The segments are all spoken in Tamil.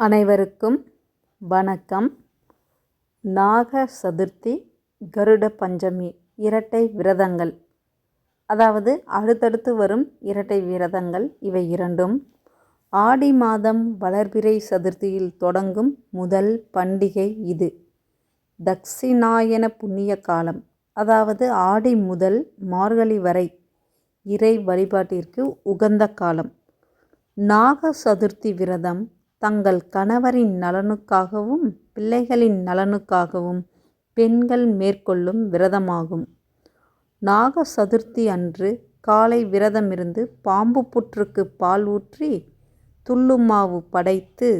அனைவருக்கும் வணக்கம். நாக சதுர்த்தி கருட பஞ்சமி இரட்டை விரதங்கள். அதாவது அடுத்தடுத்து வரும் இரட்டை விரதங்கள் இவை இரண்டும். ஆடி மாதம் வளர்பிறை சதுர்த்தியில் தொடங்கும் முதல் பண்டிகை இது. தக்ஷிணாயன புண்ணிய காலம். அதாவது ஆடி முதல் மார்கழி வரை இறை வழிபாட்டிற்கு உகந்த காலம். நாக சதுர்த்தி விரதம் தங்கள் கணவரின் நலனுக்காகவும் பிள்ளைகளின் நலனுக்காகவும் பெண்கள் மேற்கொள்ளும் விரதமாகும். நாக சதுர்த்தி அன்று காலை விரதமிருந்து பாம்பு புற்றுக்கு பால் ஊற்றி துள்ளுமாவு படைத்து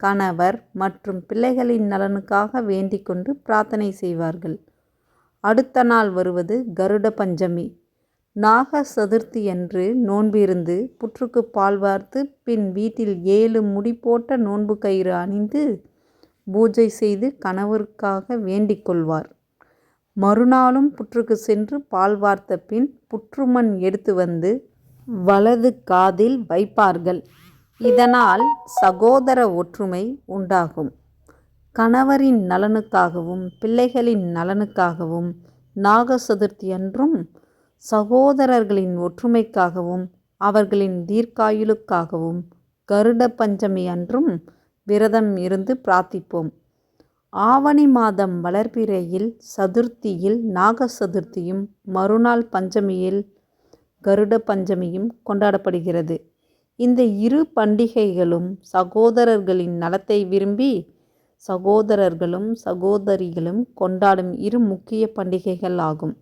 கணவர் மற்றும் பிள்ளைகளின் நலனுக்காக வேண்டிக் கொண்டு பிரார்த்தனை செய்வார்கள். அடுத்த நாள் வருவது கருட பஞ்சமி. நாக சதுர்த்தியன்று நோன்பிருந்து புற்றுக்கு பால் வார்த்து பின் வீட்டில் ஏழு முடி போட்ட நோன்பு கயிறு அணிந்து பூஜை செய்து கணவருக்காக வேண்டிக் கொள்வார். மறுநாளும் புற்றுக்கு சென்று பால் வார்த்த பின் புற்றுமண் எடுத்து வந்து வலது காதில் வைப்பார்கள். இதனால் சகோதர ஒற்றுமை உண்டாகும். கணவரின் நலனுக்காகவும் பிள்ளைகளின் நலனுக்காகவும் நாக சதுர்த்தி அன்றும் சகோதரர்களின் ஒற்றுமைக்காகவும் அவர்களின் தீர்க்காயுளுக்காகவும் கருட பஞ்சமி அன்றும் விரதம் இருந்து பிரார்த்திப்போம். ஆவணி மாதம் வளர்பிறையில் சதுர்த்தியில் நாக சதுர்த்தியும் மறுநாள் பஞ்சமியில் கருட பஞ்சமியும் கொண்டாடப்படுகிறது. இந்த இரு பண்டிகைகளும் சகோதரர்களின் நலத்தை விரும்பி சகோதரர்களும் சகோதரிகளும் கொண்டாடும் இரு முக்கிய பண்டிகைகள் ஆகும்.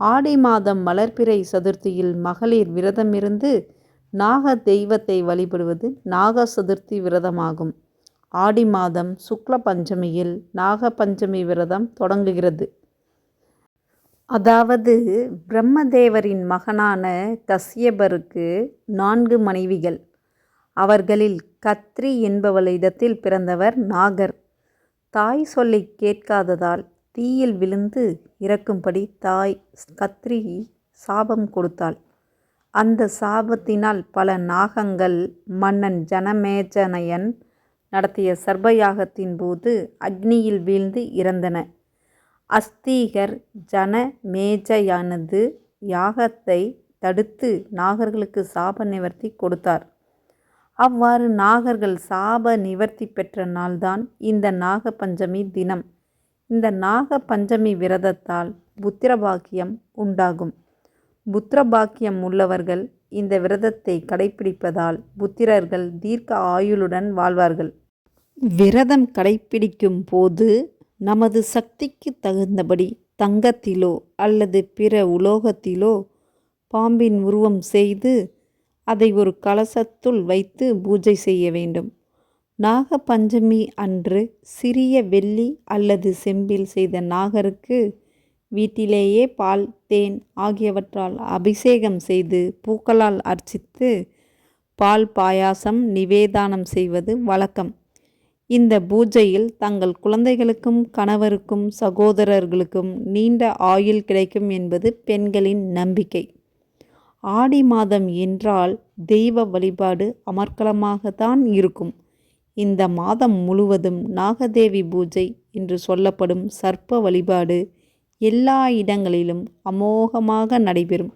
ஆடி மாதம் மலர்பிறை சதுர்த்தியில் மகளிர் விரதமிருந்து நாக தெய்வத்தை வழிபடுவது நாக சதுர்த்தி விரதமாகும். ஆடி மாதம் சுக்ல பஞ்சமியில் நாக பஞ்சமி விரதம் தொடங்குகிறது. அதாவது பிரம்மதேவரின் மகனான கஸ்யபருக்கு நான்கு மனைவிகள். அவர்களில் கத்ரி என்பவளிடத்தில் பிறந்தவர் நாகர். தாய் சொல்லை கேட்காததால் தீயில் விழுந்து இறக்கும்படி தாய் கத்ரி சாபம் கொடுத்தாள். அந்த சாபத்தினால் பல நாகங்கள் மன்னன் ஜனமேஜனயன் நடத்திய சர்பயாகத்தின் போது அக்னியில் வீழ்ந்து இறந்தன. அஸ்தீகர் ஜனமேஜையானது யாகத்தை தடுத்து நாகர்களுக்கு சாப நிவர்த்தி கொடுத்தார். அவ்வாறு நாகர்கள் சாப நிவர்த்தி பெற்ற நாள்தான் இந்த நாக பஞ்சமி தினம். இந்த நாக பஞ்சமி விரதத்தால் புத்திரபாக்கியம் உண்டாகும். புத்திரபாக்கியம் உள்ளவர்கள் இந்த விரதத்தை கடைபிடிப்பதால் புத்திரர்கள் தீர்க்க ஆயுளுடன் வாழ்வார்கள். விரதம் கடைபிடிக்கும் போது நமது சக்திக்கு தகுந்தபடி தங்கத்திலோ அல்லது பிற உலோகத்திலோ பாம்பின் உருவம் செய்து அதை ஒரு கலசத்துள் வைத்து பூஜை செய்ய வேண்டும். நாக பஞ்சமி அன்று சிறிய வெள்ளி அல்லது செம்பில் செய்த நாகருக்கு வீட்டிலேயே பால் தேன் ஆகியவற்றால் அபிஷேகம் செய்து பூக்களால் அர்ச்சித்து பால் பாயாசம் நிவேதானம் செய்வது வழக்கம். இந்த பூஜையில் தங்கள் குழந்தைகளுக்கும் கணவருக்கும் சகோதரர்களுக்கும் நீண்ட ஆயுள் கிடைக்கும் என்பது பெண்களின் நம்பிக்கை. ஆடி மாதம் என்றால் தெய்வ வழிபாடு அமர்க்கலமாகத்தான் இருக்கும். இந்த மாதம் முழுவதும் நாகதேவி பூஜை என்று சொல்லப்படும் சர்ப்ப வழிபாடு எல்லா இடங்களிலும் அமோகமாக நடைபெறும்.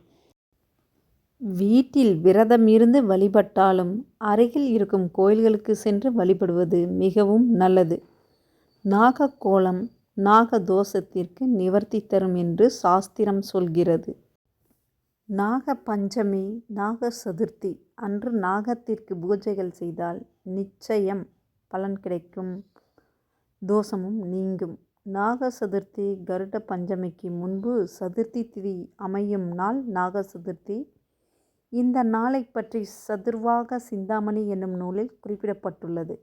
வீட்டில் விரதம் இருந்து வழிபட்டாலும் அருகில் இருக்கும் கோயில்களுக்கு சென்று வழிபடுவது மிகவும் நல்லது. நாகக்கோலம் நாக தோஷத்திற்கு நிவர்த்தி தரும் என்று சாஸ்திரம் சொல்கிறது. நாக பஞ்சமி நாக சதுர்த்தி அன்று நாகத்திற்கு பூஜைகள் செய்தால் நிச்சயம் பலன் கிடைக்கும். தோஷமும் நீங்கும். நாக சதுர்த்தி கருட பஞ்சமிக்கு முன்பு சதுர்த்தி திதி அமையும் நாள் நாக சதுர்த்தி இந்த நாளை பற்றி சதுர்வாக சிந்தாமணி என்னும் நூலில் குறிப்பிடப்பட்டுள்ளது.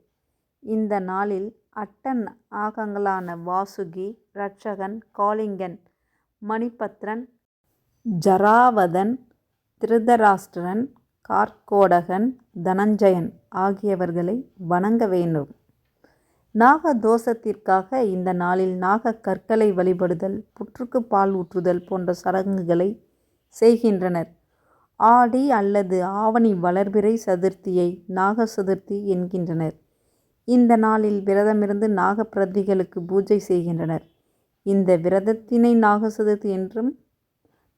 இந்த நாளில் அட்டன் ஆகங்களான வாசுகி ரட்சகன் காளிங்கன் மணிபத்ரன் ஜராவதன் திருதராஷ்டிரன் கார்கோடகன் தனஞ்சயன் ஆகியவர்களை வணங்க வேண்டும். நாக தோஷத்திற்காக இந்த நாளில் நாக கற்களை வழிபடுதல் புற்றுக்கு பால் ஊற்றுதல் போன்ற சடங்குகளை செய்கின்றனர். ஆடி அல்லது ஆவணி வளர்பிறை சதுர்த்தியை நாக சதுர்த்தி என்கின்றனர். இந்த நாளில் விரதமிருந்து நாகப்பிரதிகளுக்கு பூஜை செய்கின்றனர். இந்த விரதத்தினை நாக சதுர்த்தி என்றும்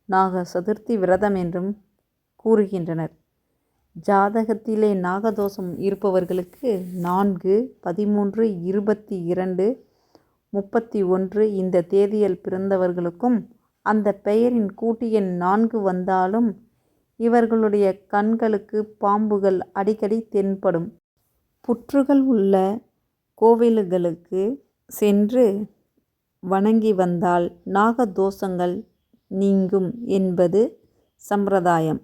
நாக சதுர்த்தி விரதம் என்றும் கூறுகின்றனர். ஜாதகத்திலே நாகதோஷம் இருப்பவர்களுக்கு நான்கு பதிமூன்று இருபத்தி இரண்டு முப்பத்தி ஒன்று இந்த தேதியில் பிறந்தவர்களுக்கும் அந்த பெயரின் கூட்டு எண் நான்கு வந்தாலும் இவர்களுடைய கண்களுக்கு பாம்புகள் அடிக்கடி தென்படும். புற்றுகள் உள்ள கோவில்களுக்கு சென்று வணங்கி வந்தால் நாகதோஷங்கள் நீங்கும் என்பது சம்பிரதாயம்.